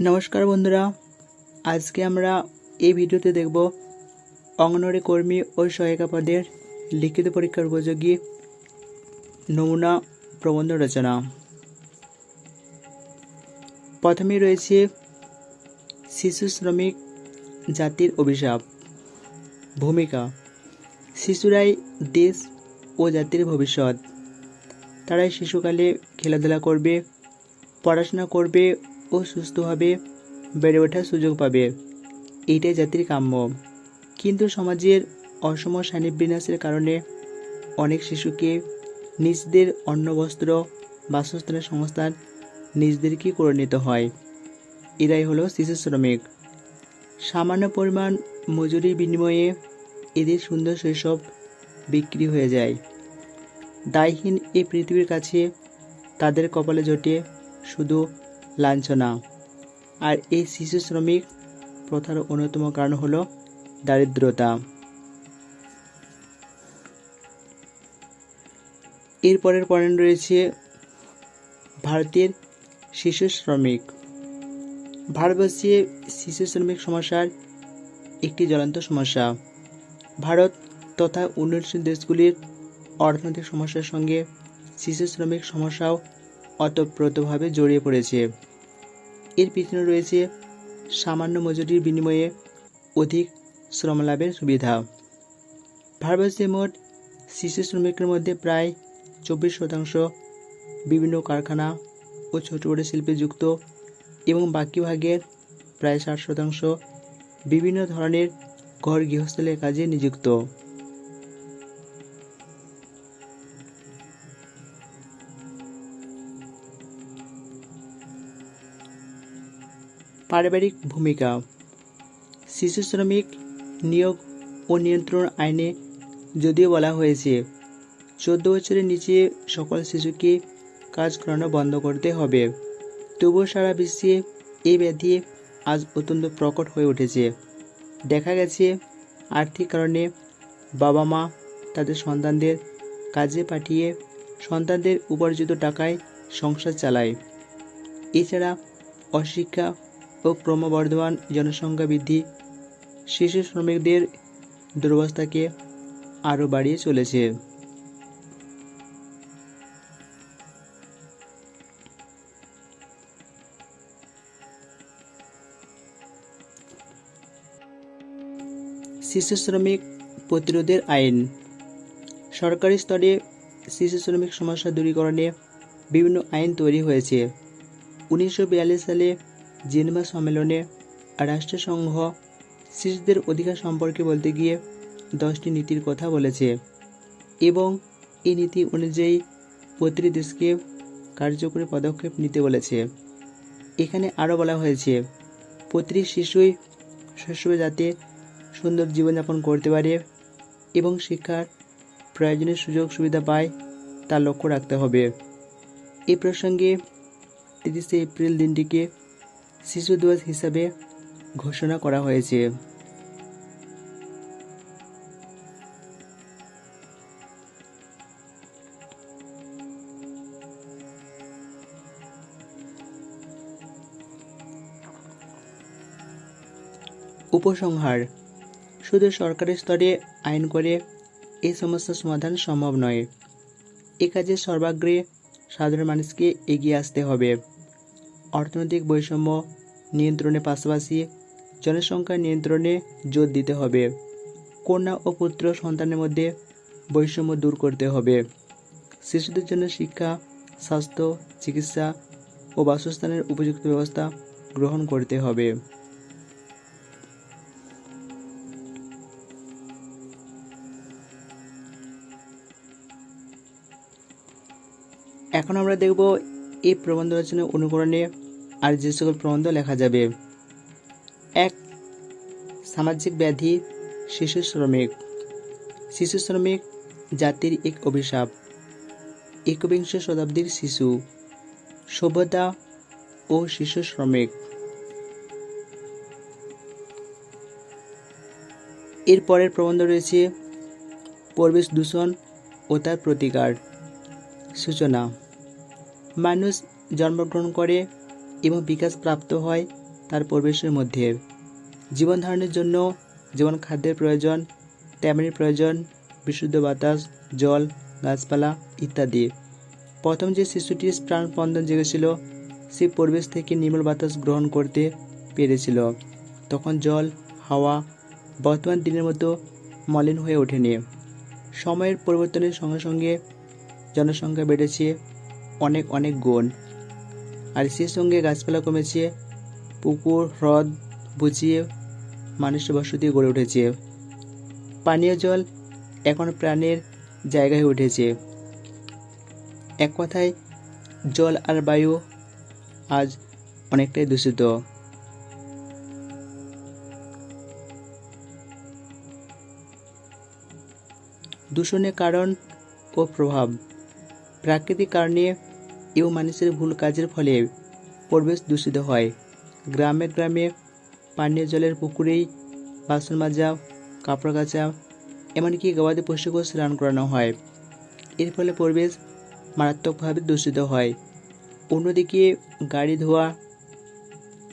নমস্কার বন্ধুরা। আজকে আমরা এই ভিডিওতে দেখব অঙ্গনওয়াড়ি কর্মী ও সহায়িকা পদের লিখিত পরীক্ষার উপযোগী নমুনা প্রবন্ধ রচনা। প্রথমে রয়েছে শিশু শ্রমিক জাতির অভিশাপ। ভূমিকা, শিশুরাই দেশ ও জাতির ভবিষ্যৎ। তারাই শিশুকালে খেলাধুলা করবে, পড়াশোনা করবে ও সুস্থভাবে বেড়ে ওঠার সুযোগ পাবে। এটাই জাতির কাম্য। কিন্তু সমাজের অসম শ্রেণীবিন্যাসের কারণে অনেক শিশুকে নিজদের অন্ন, বস্ত্র, বাসস্থানের সংস্থান নিজদেরকেই করে নিতে হয়। এরাই হলো শিশু শ্রমিক। সামান্য পরিমাণ মজুরির বিনিময়ে এদের সুন্দর শৈশব বিক্রি হয়ে যায়। দায়হীন এই পৃথিবীর কাছে তাদের কপালে জোটে শুধু লাঞ্ছনা। আর এই শিশু শ্রমিক প্রথার অন্যতম কারণ হলো দারিদ্রতা। এরপরের পয়েন্ট রয়েছে ভারতের শিশু শ্রমিক। ভারতবর্ষে শিশু শ্রমিক সমস্যার একটি জ্বলন্ত সমস্যা। ভারত তথা উন্নয়নশীল দেশগুলির অর্থনৈতিক সমস্যার সঙ্গে শিশু শ্রমিক সমস্যাও অতপ্রতভাবে জড়িয়ে পড়েছে। এর পিছনে রয়েছে সামান্য মজুরির বিনিময়ে অধিক শ্রম লাভের সুবিধা। ভারতবর্ষে মোট শিশু শ্রমিকের মধ্যে প্রায় চব্বিশ শতাংশ বিভিন্ন কারখানা ও ছোট বড় শিল্পে যুক্ত এবং বাকি ভাগের প্রায় ষাট শতাংশ বিভিন্ন ধরনের ঘর গৃহস্থলের কাজে নিযুক্ত। পারিবারিক ভূমিকা। শিশু শ্রমিক নিয়োগ ও নিয়ন্ত্রণ আইনে যদিও বলা হয়েছে, চোদ্দ বছরের নিচে সকল শিশুকে কাজ করানো বন্ধ করতে হবে। তবুও সারা বিশ্বে এই ব্যাধি আজ অত্যন্ত প্রকট হয়ে উঠেছে। দেখা গেছে, আর্থিক কারণে বাবা মা তাদের সন্তানদের কাজে পাঠিয়ে সন্তানদের উপার্জিত টাকায় সংসার চালায়। এছাড়া অশিক্ষা ও ক্রমবর্ধমান জনসংখ্যা বৃদ্ধি, শিশু শ্রমিকদের দুরবস্থাকে আরও বাড়িয়ে চলেছে। শিশু শ্রমিক প্রতিরোধের আইন। সরকারি স্তরে শিশু শ্রমিক সমস্যা দূরীকরণে বিভিন্ন আইন তৈরি হয়েছে। উনিশশো বিয়াল্লিশ সালে জেনেভা সম্মেলনে রাষ্ট্রসংঘ শিশুদের অধিকার সম্পর্কে বলতে গিয়ে দশটি নীতির কথা বলেছে এবং এই নীতি অনুযায়ী প্রতিটি দেশকে কার্যকরী পদক্ষেপ নিতে বলেছে। এখানে আরও বলা হয়েছে, প্রতিটি শিশুই শৈশবে যাতে সুন্দর জীবনযাপন করতে পারে এবং শিক্ষার প্রয়োজনীয় সুযোগ সুবিধা পায় তা লক্ষ্য রাখতে হবে। এই প্রসঙ্গে তিরিশে এপ্রিল দিনটিকে শিশু দিবস হিসাবে ঘোষণা করা হয়েছে। উপসংহার, শুধু সরকারি স্তরে আইন করে এই সমস্যার সমাধান সম্ভব নয়। এ কাজে সর্বাগ্রে সাধারণ মানুষকে এগিয়ে আসতে হবে। অর্থনৈতিক বৈষম্য নিয়ন্ত্রণের পাশাপাশি জনসংখ্যা নিয়ন্ত্রণে জোর দিতে হবে। কন্যা ও পুত্র সন্তানের মধ্যে বৈষম্য দূর করতে হবে। শিশুদের জন্য শিক্ষা, স্বাস্থ্য, চিকিৎসা ও বাসস্থানের উপযুক্ত ব্যবস্থা গ্রহণ করতে হবে। এখন আমরা দেখব এই প্রবন্ধ রচনা অনুকরণে আর যে সকল প্রবন্ধ লেখা যাবে। এক, সামাজিক ব্যাধি, শিশু শ্রমিক। শিশু শ্রমিক জাতির এক অভিশাপ। একবিংশ শতাব্দীর শিশু, সভ্যতা ও শিশু শ্রমিক। এর পরের প্রবন্ধ রয়েছে, পরিবেশ দূষণ ও তার প্রতিকার। সূচনা, মানুষ জন্মগ্রহণ করে এবং বিকাশ প্রাপ্ত হয় তার পরিবেশের মধ্যে। জীবন ধারণের জন্য যেমন খাদ্যের প্রয়োজন, তেমনি প্রয়োজন, বিশুদ্ধ বাতাস, জল, গাছপালা ইত্যাদি। প্রথম যে শিশুটির প্রাণ স্পন্দন জেগেছিল, সে পরিবেশ থেকে নির্মল বাতাস গ্রহণ করতে পেরেছিল। তখন জল, হাওয়া বর্তমান দিনের মতো মলিন হয়ে ওঠেনি। সময়ের পরিবর্তনের সঙ্গে সঙ্গে জনসংখ্যা বেড়েছে অনেক অনেক গুণ। আর সেই সঙ্গে গাছপালা কমেছে, পুকুর, হ্রদ বুঝিয়ে মানুষের বসতি গড়ে উঠেছে। পানীয় জল এখন প্রাণের জায়গায় উঠেছে। এক কথায়, জল আর বায়ু আজ অনেকটাই দূষিত। দূষণের কারণ ও প্রভাব। প্রাকৃতিক কারণে এও মানুষের ভুল কাজের ফলে পরিবেশ দূষিত হয়। গ্রামে গ্রামে পানীয় জলের পুকুরেই বাসন মাজা, কাপড় কাচা, এমনকি গবাদি পশুকেও স্নান করানো হয়। এর ফলে পরিবেশ মারাত্মকভাবে দূষিত হয়। অন্যদিকে গাড়ি ধোয়া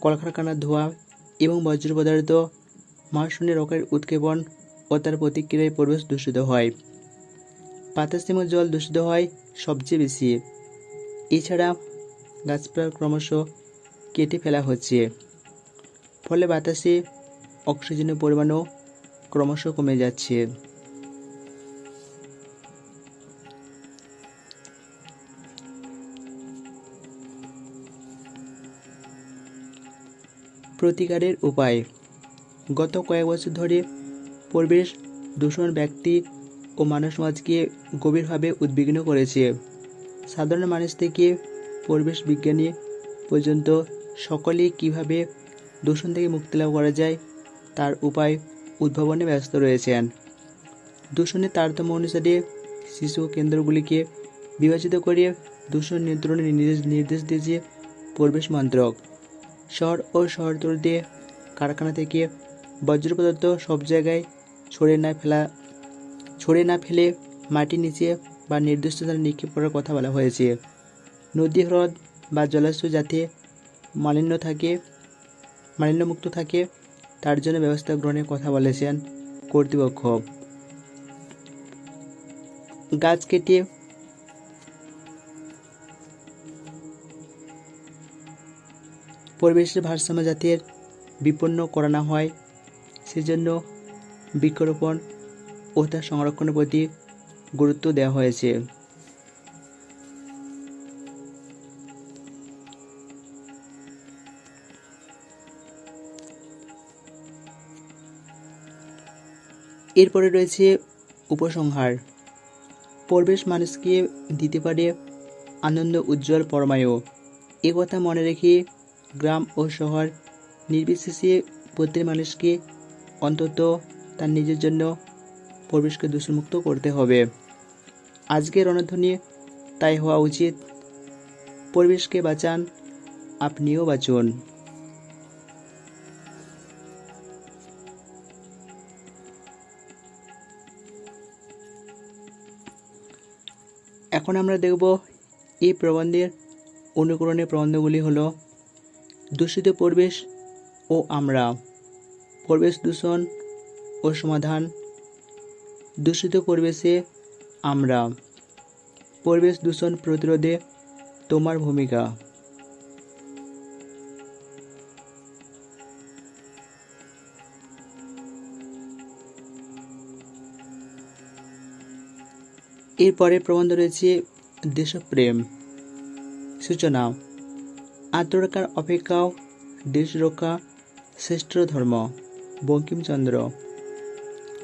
কলকারখানার ধোয়া এবং বজ্র পদার্থ মহাশূন্যে রকের উৎক্ষেপণ ও তার প্রতিক্রিয়ায় পরিবেশ দূষিত হয়। বাতাস জল দূষিত হয় সবচেয়ে বেশি। এছাড়া গাছপালা ক্রমশ কেটে ফেলা হচ্ছে। ফলে বাতাসে অক্সিজেনের পরিমাণও ক্রমশ কমে যাচ্ছে। প্রতিকারের উপায়। গত কয়েক বছর ধরে পরিবেশ দূষণ ব্যক্তি ও মানব সমাজকে গভীরভাবে উদ্বিগ্ন করেছে। সাধারণ মানুষ থেকে পরিবেশ বিজ্ঞানী পর্যন্ত সকলেই কীভাবে দূষণ থেকে মুক্তি লাভ করা যায়, তার উপায় উদ্ভাবনে ব্যস্ত রয়েছেন। দূষণের তারতম্য অনুসারে শিশু কেন্দ্রগুলিকে বিভাজিত করে দূষণ নিয়ন্ত্রণের নির্দেশ নির্দেশ দিয়েছে পরিবেশ মন্ত্রক। শহর ও শহরতলিতে কারখানা থেকে বজ্র পদার্থ সব জায়গায় ছড়িয়ে না ফেলা ছড়িয়ে না ফেলে মাটির নিচে বা নির্দিষ্ট স্থানে নিক্ষেপ করার কথা বলা হয়েছে। নদী, হ্রদ বা জলাশয় যাতে মালিন্য থাকে, মালিন্যমুক্ত থাকে, তার জন্য ব্যবস্থা গ্রহণের কথা বলেছেন কর্তৃপক্ষ। গাছ কেটে পরিবেশের ভারসাম্য জাতের বিপন্ন করা না হয়, সেজন্য বৃক্ষরোপণ ও তার সংরক্ষণের প্রতি গুরুত্ব দেওয়া হয়েছে। এরপরে রয়েছে উপসংহার। পরিবেশ মানুষকে দিতে পারে আনন্দ, উজ্জ্বল পরমায়ু। এ কথা মনে রেখে গ্রাম ও শহর নির্বিশেষে প্রত্যেক মানুষকে অন্তত তার নিজের জন্য পরিবেশকে দূষণমুক্ত করতে হবে। আজকের রণধ্বনি তাই হওয়া উচিত। পরিবেশকে বাঁচান, আপনিও বাঁচুন। এখন আমরা দেখব এই প্রবন্ধের অনুকরণের প্রবন্ধগুলি হল, দূষিত পরিবেশ ও আমরা। পরিবেশ দূষণ ও সমাধান দূষিত পরিবেশে আমরা। পরিবেশ দূষণ প্রতিরোধে তোমার ভূমিকা। এরপরে প্রবন্ধ রয়েছে দেশপ্রেম। সূচনা, আত্মরক্ষার অপেক্ষাও দেশ রক্ষা শ্রেষ্ঠ ধর্ম। বঙ্কিমচন্দ্র,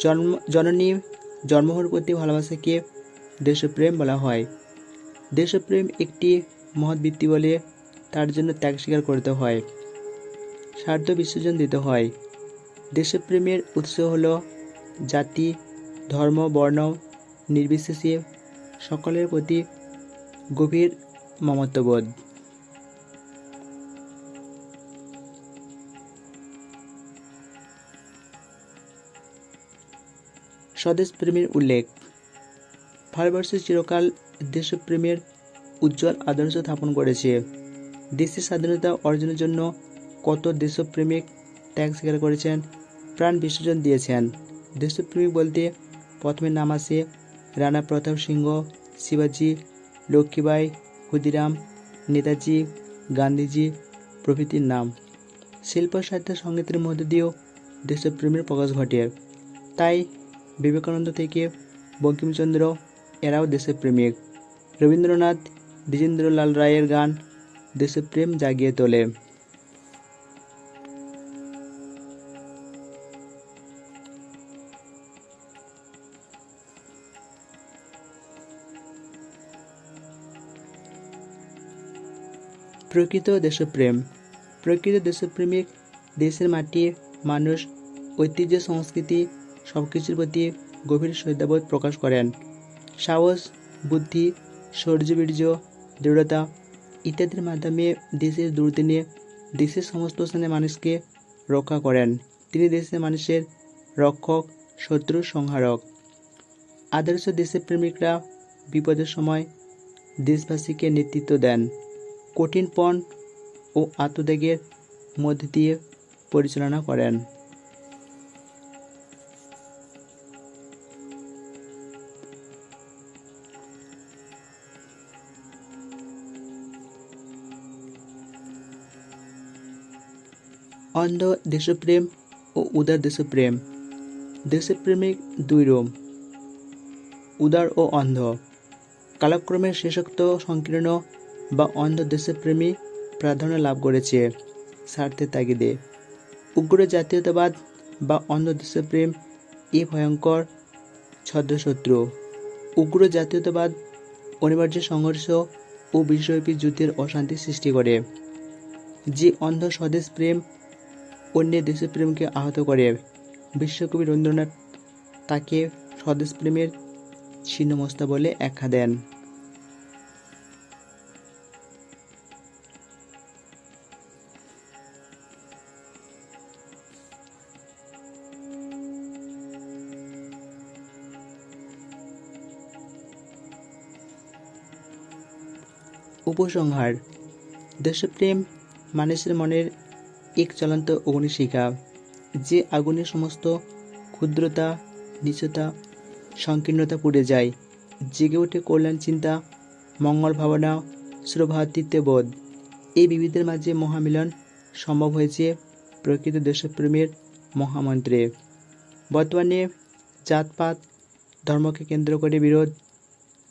জন্ম জননী জন্মহর প্রতি ভালোবাসাকে দেশপ্রেম বলা হয়। দেশপ্রেম একটি মহৎ বৃত্তি বলে তার জন্য ত্যাগ স্বীকার করতে হয়। স্বার্থ বিসর্জন দিতে হয়। দেশপ্রেমের উৎস হল জাতি, ধর্ম, বর্ণ, নির্বিশেষে সকলের প্রতি গভীর মমত্ববোধ। স্বদেশ প্রেমের উল্লেখ। ভারতবর্ষের চিরকাল দেশপ্রেমের উজ্জ্বল আদর্শ স্থাপন করেছে। দেশের স্বাধীনতা অর্জনের জন্য কত দেশপ্রেমিক ত্যাগ স্বীকার করেছেন, প্রাণ বিসর্জন দিয়েছেন। দেশপ্রেমিক বলতে প্রথমে নাম আসে রানা প্রতাপ সিংহ, শিবাজি লক্ষ্মীবাই ক্ষুদিরাম, নেতাজি, গান্ধীজি প্রভৃতির নাম। শিল্প, সাহিত্য সঙ্গীতের মধ্যে দিয়েও দেশপ্রেমের প্রকাশ ঘটে। তাই বিবেকানন্দ থেকে বঙ্কিমচন্দ্র এরাও দেশপ্রেমিক রবীন্দ্রনাথ, দ্বিজেন্দ্রলাল রায়ের গান দেশপ্রেম জাগিয়ে তোলে। প্রকৃত দেশপ্রেম প্রকৃত দেশপ্রেমিক দেশের মাটি, মানুষ, ঐতিহ্য, সংস্কৃতি সব কিছুর প্রতি গভীর শ্রদ্ধাবোধ প্রকাশ করেন। সাহস, বুদ্ধি শৌর্যবীর্য দৃঢ়তা ইত্যাদির মাধ্যমে দেশের দুর্দিনে দেশের সমস্ত স্থানে মানুষকে রক্ষা করেন। তিনি দেশের মানুষের রক্ষক, শত্রু, সংহারক। আদর্শ দেশের প্রেমিকরা বিপদের সময় দেশবাসীকে নেতৃত্ব দেন। কঠিন পণ ও আত্মত্যাগের মধ্যে দিয়ে পরিচালনা করেন। অন্ধ দেশপ্রেম ও উদার দেশপ্রেম দেশপ্রেমিক দুই রোম উদার ও অন্ধ। কালক্রমে শেষোক্ত সংকীর্ণ বা অন্ধ দেশপ্রেমী প্রাধান্য লাভ করেছে। স্বার্থের তাগিদে। উগ্র জাতীয়তাবাদ বা অন্ধ দেশপ্রেম এ ভয়ঙ্কর ছদ্মশত্রু। উগ্র জাতীয়তাবাদ অনিবার্য সংঘর্ষ ও বিশ্বব্যাপী যুদ্ধের অশান্তি সৃষ্টি করে। যে অন্ধ স্বদেশ প্রেম অন্যের দেশপ্রেমকে আহত করে। বিশ্বকবি রবীন্দ্রনাথ তাকে স্বদেশপ্রেমের ছিন্নমস্তা বলে আখ্যা দেন। উপসংহার, দেশপ্রেম মানুষের মনের এক চলন্ত অগ্নিশিখা, যে আগুনের সমস্ত ক্ষুদ্রতা, নিচতা, সংকীর্ণতা পুড়ে যায়, জেগে ওঠে কল্যাণ চিন্তা, মঙ্গল ভাবনা সুরভাতৃত্ববোধ এই বিবিধের মাঝে মহামিলন সম্ভব হয়েছে প্রকৃত দেশপ্রেমের মহামন্ত্রে। বর্তমানে জাতপাত, ধর্মকে কেন্দ্র করে বিরোধ,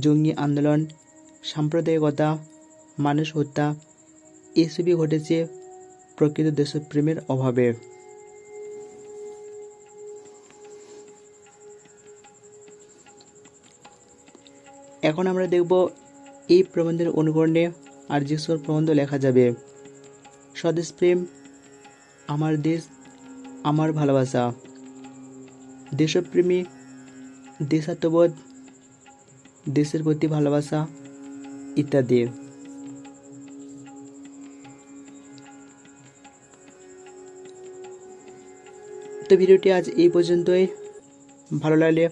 জঙ্গি আন্দোলন, সাম্প্রদায়িকতা, মানুষ হত্যা, এসবই ঘটেছে প্রকৃত দেশপ্রেমের অভাবে। এখন আমরা দেখব এই প্রবন্ধের অনুকরণে আর যেসব প্রবন্ধ লেখা যাবে। স্বদেশপ্রেম আমার দেশ, আমার ভালোবাসা। দেশপ্রেমী, দেশাত্মবোধ, দেশের প্রতি ভালোবাসা ইত্যাদি। তো ভিডিওটি আজ এই পর্যন্তই। ভালো লাগলে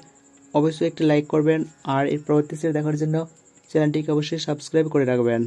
অবশ্যই একটি লাইক করবেন, আর এর পরবর্তী সেটা দেখার জন্য চ্যানেলটিকে অবশ্যই সাবস্ক্রাইব করে রাখবেন।